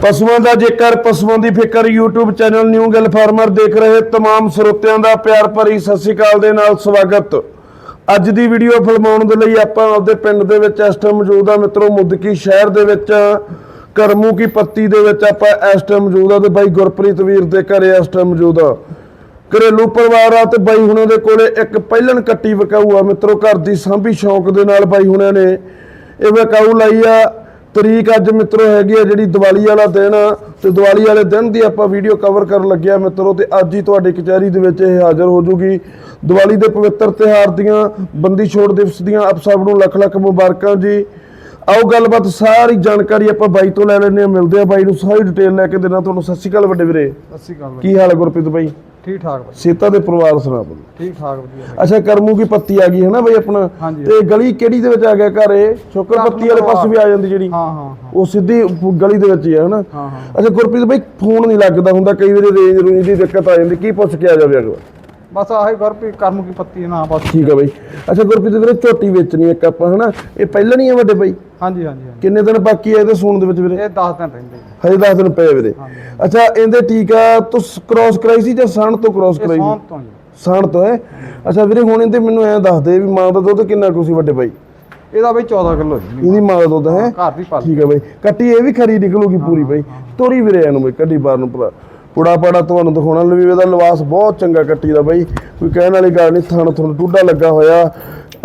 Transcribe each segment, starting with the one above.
ਪਸ਼ੂਆਂ ਦਾ ਜੇਕਰ ਪਸ਼ੂਆਂ ਦੀ ਫਿਕਰ YouTube channel new Gill farmer ਦੇਖ ਰਹੇ तमाम ਸਰੋਤਿਆਂ ਦਾ ਪਿਆਰ ਭਰੀ ਸਤਿ ਸ਼੍ਰੀ ਅਕਾਲ ਦੇ ਨਾਲ ਸਵਾਗਤ ਅੱਜ ਦੀ ਵੀਡੀਓ ਫਿਲਮਾਉਣ ਦੇ ਲਈ ਆਪਾਂ ਆਪਦੇ ਪਿੰਡ ਦੇ ਵਿੱਚ ਇਸ ਟਾਈਮ ਮੌਜੂਦ ਆ ਮਿੱਤਰੋ ਮੁੱਦਕੀ ਸ਼ਹਿਰ ਦੇ ਵਿੱਚ ਕਰਮੂ ਕੀ ਪੱਤੀ ਦੇ ਵਿੱਚ ਆਪਾਂ ਇਸ ਟਾਈਮ ਮੌਜੂਦ ਆ ਤੇ ਬਾਈ ਗੁਰਪ੍ਰੀਤ ਵੀਰ ਦੇ ਘਰੇ ਇਸ ਟਾਈਮ ਮੌਜੂਦ ਆ ਘਰੇਲੂ ਪਰਿਵਾਰ ਆ ਤੇ ਬਾਈ ਹੁਣਾਂ ਦੇ ਕੋਲੇ ਇੱਕ ਪਹਿਲਣ ਕੱਟੀ ਵਿਕਾਊ ਆ ਮਿੱਤਰੋ ਘਰ ਦੀ ਸਾਂਭੀ ਸ਼ੌਂਕ ਦੇ ਨਾਲ ਬਾਈ ਹੁਣਾਂ ਨੇ ਇਹ ਵਿਕਾਊ ਲਾਈ ਆ ਤਰੀਕ ਅੱਜ ਮਿੱਤਰੋ ਹੈਗੀ ਆ ਜਿਹੜੀ ਦੀਵਾਲੀ ਵਾਲਾ ਦਿਨ। ਤੇ ਦੀਵਾਲੀ ਵਾਲੇ ਦਿਨ ਦੀ ਆਪਾਂ ਵੀਡੀਓ ਕਵਰ ਕਰਨ ਲੱਗਿਆ ਮਿੱਤਰੋ ਤੇ ਅੱਜ ਹੀ ਤੁਹਾਡੀ ਕਚਹਿਰੀ ਦੇ ਵਿੱਚ ਇਹ ਹਾਜ਼ਰ ਹੋ ਜੂਗੀ। ਦੀਵਾਲੀ ਦੇ ਪਵਿੱਤਰ ਤਿਉਹਾਰ ਦੀਆਂ ਬੰਦੀ ਛੋੜ ਦਿਵਸ ਦੀਆਂ ਆਪ ਸਭ ਨੂੰ ਲੱਖ ਲੱਖ ਮੁਬਾਰਕਾਂ ਜੀ। ਆਓ ਗੱਲਬਾਤ ਸਾਰੀ ਜਾਣਕਾਰੀ ਆਪਾਂ ਬਾਈ ਤੋਂ ਲੈ ਆ ਮਿਲਦੇ ਆ ਬਾਈ ਨੂੰ ਸਾਰੀ ਡਿਟੇਲ ਲੈ ਕੇ ਦੇਣਾ ਤੁਹਾਨੂੰ। ਸਤਿ ਸ਼੍ਰੀ ਅਕਾਲ ਵੱਡੇ ਵੀਰੇ। ਸਤਿ ਸ਼੍ਰੀ ਅਕਾਲ ਕੀ ਹਾਲ ਹੈ ਗੁਰਪ੍ਰੀਤ ਬਾਈ? ਠੀਕ ਠਾਕ ਬਾਈ ਸੀਤਾ ਦੇ ਪਰਿਵਾਰ ਸੁਣਾ ਬਈ। ਠੀਕ ਠਾਕ ਵਧੀਆ ਬਾਈ। ਅੱਛਾ ਕਰਮੂ ਕੀ ਪੱਤੀ ਆ ਗਈ ਹੈ ਨਾ ਬਈ ਆਪਣਾ? ਹਾਂਜੀ। ਤੇ ਗਲੀ ਕਿਹੜੀ ਦੇ ਵਿੱਚ ਆ ਗਿਆ ਘਰ? ਇਹ ਸ਼ੁਕਰ ਪੱਤੀ ਵਾਲੇ ਪਾਸੇ ਵੀ ਆ ਜਾਂਦੀ ਜਿਹੜੀ। ਹਾਂ ਹਾਂ ਹਾਂ। ਉਹ ਸਿੱਧੀ ਗਲੀ ਦੇ ਵਿੱਚ ਹੀ ਹੈ ਹਨਾ? ਹਾਂ ਹਾਂ। ਅੱਛਾ ਗੁਰਪ੍ਰੀਤ ਬਈ ਫੋਨ ਨਹੀਂ ਲੱਗਦਾ ਹੁੰਦਾ ਕਈ ਵਾਰੀ ਰੇਂਜ ਰੂੰਜ ਦੀ ਦਿੱਕਤ ਆ ਜਾਂਦੀ ਕੀ ਪੁੱਛ ਕੇ ਆ ਜਾਵੇ ਅਗਲਾ? ਬਸ ਆਹੀ ਘਰ ਵੀ ਕਰਮ ਕੀ ਪੱਤੀ ਨਾ ਬਸ। ਠੀਕ ਆ ਬਈ। ਅੱਛਾ ਗੁਰਪ੍ਰੀਤ ਵੀਰੇ ਝੋਟੀ ਵੇਚਣੀ ਇੱਕ ਆਪਾਂ ਹਨਾ? ਇਹ ਪਹਿਲਾਂ ਨਹੀਂ ਆ ਵੱਡੇ ਬਾਈ? ਹਾਂਜੀ ਹਾਂਜੀ ਹਾਂਜੀ। ਕਿੰਨੇ ਦਿਨ ਬਾਕੀ ਆ ਇਹਦੇ ਸੂਣ ਦੇ ਵਿੱਚ ਵੀਰੇ? ਇਹ 10 ਦਿਨ ਰਹਿੰਦੇ ਜੀ। ਹਜੇ 10 ਦਿਨ ਪਏ ਵੀਰੇ। ਅੱਛਾ ਇਹਦੇ ਠੀਕ ਆ ਤੂੰ ਕ੍ਰਾਸ ਕਰਾਈ ਸੀ ਜਾਂ ਸਣ ਤੋਂ ਕ੍ਰਾਸ ਇਹ ਕਰਾਈ ਸੌਣ ਸੀ ਤੋਂ ਜੀ। ਸਣ ਤੋਂ ਹੈ? ਅੱਛਾ ਵੀਰੇ ਹੁਣ ਇਹਦੇ ਮੈਨੂੰ ਐਂ ਦੱਸ ਦੇ ਵੀ ਮਾਂ ਦਾ ਦੁੱਧ ਕਿੰਨਾ ਕੁ ਸੀ ਵੱਡੇ ਬਾਈ? ਇਹਦਾ ਬਈ 14 ਕਿਲੋ ਜੀ। ਇਹਦੀ ਮਾਂ ਦਾ ਦੁੱਧ ਹੈ? ਘਰ ਦੀ ਪਾਲ ਠੀਕ ਹੈ ਬਾਈ। ਕੱਟੀ ਇਹ ਵੀ ਖਰੀ ਨਿਕਲੂਗੀ ਪੂਰੀ ਬਾਈ। ਤੋਰੀ ਵੀਰੇ ਇਹਨੂੰ ਬਾਈ ਕੱਢੀ ਬਾਹਰ ਨੂੰ ਭਰਾ ਪੁੜਾ ਪਾੜਾ ਤੁਹਾਨੂੰ ਦਿਖਾਉਣਾ ਲਵੀ ਇਹਦਾ ਲਿਬਾਸ ਬਹੁਤ ਚੰਗਾ ਕੱਟੀ ਦਾ ਬਾਈ। ਕੋਈ ਕਹਿਣ ਵਾਲੀ ਗੱਲ ਨਹੀਂ, ਥਣ ਥਣ ਟੁੱਡਾ ਲੱਗਾ ਹੋਇਆ।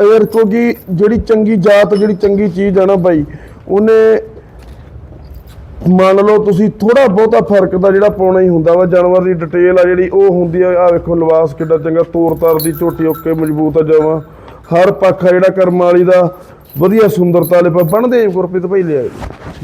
ਅਗਰ ਕਿਉਂਕਿ ਜਿਹੜੀ ਚੰਗੀ ਜਾਤ, ਜਿਹੜੀ ਚੰਗੀ ਚੀਜ਼ ਆ ਨਾ ਬਾਈ, ਉਹਨੇ ਮੰਨ ਲਓ ਤੁਸੀਂ ਥੋੜਾ ਬਹੁਤਾ ਫ਼ਰਕ ਦਾ ਜਿਹੜਾ ਪਾਉਣਾ ਹੀ ਹੁੰਦਾ ਵਾ, ਜਾਨਵਰ ਦੀ ਡਿਟੇਲ ਆ ਜਿਹੜੀ ਉਹ ਹੁੰਦੀ ਆ ਆ ਵੇਖੋ ਲਿਬਾਸ ਕਿੱਡਾ ਚੰਗਾ, ਤੋਰ ਤਾਰ ਦੀ ਝੋਟੀ ਓਕੇ ਮਜ਼ਬੂਤ ਆ ਜਾਵਾਂ ਹਰ ਪੱਖ ਆ ਜਿਹੜਾ ਕਰਮ ਵਾਲੀ ਦਾ, ਵਧੀਆ ਸੁੰਦਰਤਾ ਵਾਲੇ ਪਾ ਬਣਦੇ ਗੁਰਪ੍ਰੀਤ ਭਾਈ ਲਿਆ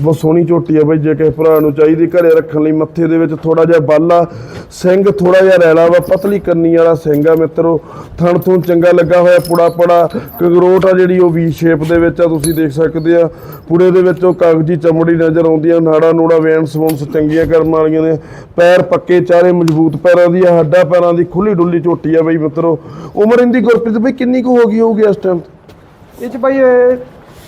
ਬਹੁਤ ਸੋਹਣੀ ਝੋਟੀ ਆ ਬਈ, ਜੇ ਕਿਸੇ ਭਰਾ ਨੂੰ ਚਾਹੀਦੀ ਘਰੇ ਰੱਖਣ ਲਈ ਮੱਥੇ ਦੇ ਵਿੱਚ ਥੋੜਾ ਜਿਹਾ ਬਾਲਾ ਸਿੰਘ ਥੋੜਾ ਜਿਹਾ ਰੈਲਾ ਵਾ, ਪਤਲੀ ਕੰਨੀ ਵਾਲਾ ਸਿੰਘ ਆ ਮਿੱਤਰੋ। ਥਣ ਤੋਂ ਚੰਗਾ ਲੱਗਾ ਹੋਇਆ, ਪੁੜਾ ਪੜਾ। ਕਗਰੋਟ ਆ ਜਿਹੜੀ, ਉਹ ਵੀ ਸ਼ੇਪ ਦੇ ਵਿੱਚ ਆ, ਤੁਸੀਂ ਦੇਖ ਸਕਦੇ ਆ। ਪੁੜੇ ਦੇ ਵਿੱਚ ਉਹ ਕਾਗਜ਼ੀ ਚਮੜੀ ਨਜ਼ਰ ਆਉਂਦੀ ਆ ਨਾੜਾ ਨੂੜਾ ਵੇਨ ਸਵੰਸ ਚੰਗੀਆਂ ਕਰਮ ਵਾਲੀਆਂ ਨੇ। ਪੈਰ ਪੱਕੇ, ਚਾਰੇ ਮਜ਼ਬੂਤ ਪੈਰਾਂ ਦੀ ਆ, ਹੱਡਾ ਪੈਰਾਂ ਦੀ ਖੁੱਲੀ ਡੁੱਲੀ ਝੋਟੀ ਆ ਬਈ ਮਿੱਤਰੋ। ਉਮਰ ਇਹਦੀ ਗੁਰਪ੍ਰੀਤ ਬਈ ਕਿੰਨੀ ਕੁ ਹੋ ਗਈ ਹੋਊਗੀ ਇਸ ਟਾਈਮ ਇਹ ਚ ਬਈ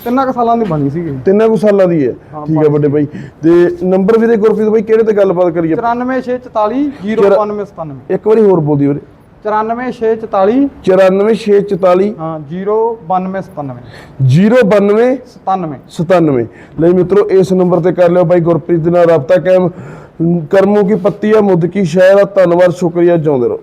ਤਿੰਨਾਂ ਕੁ ਸਾਲਾਂ ਦੀ ਬਣੀ ਸੀਗੀ। ਤਿੰਨਾਂ ਕੁ ਸਾਲਾਂ ਦੀ ਹੈ। ਠੀਕ ਹੈ ਵੱਡੇ ਬਾਈ। ਤੇ ਨੰਬਰ ਵੀਰੇ ਗੁਰਪ੍ਰੀਤ ਬਾਈ ਕਿਹੜੇ ਤੇ ਗੱਲਬਾਤ ਕਰੀਏ? 94644 09297 ਇੱਕ ਵਾਰੀ ਹੋਰ ਬੋਲਦੀ ਵੀਰੇ। 94644 94644 ਹਾਂ 09297 092 97 97 ਲਈ ਮਿੱਤਰੋ ਇਸ ਨੰਬਰ ਤੇ ਕਰ ਲਿਓ ਬਾਈ ਗੁਰਪ੍ਰੀਤ ਦੇ ਨਾਲ ਰਾਬਤਾ ਕਾਇਮ। ਕਰਮੋ ਕੀ ਪੱਤੀ ਆ ਮੁੱਦ ਕੀ ਸ਼ਹਿਰ ਆ ਧੰਨਵਾਦ ਸ਼ੁਕਰੀਆ ਜਿਉਂਦੇ ਰਹੋ।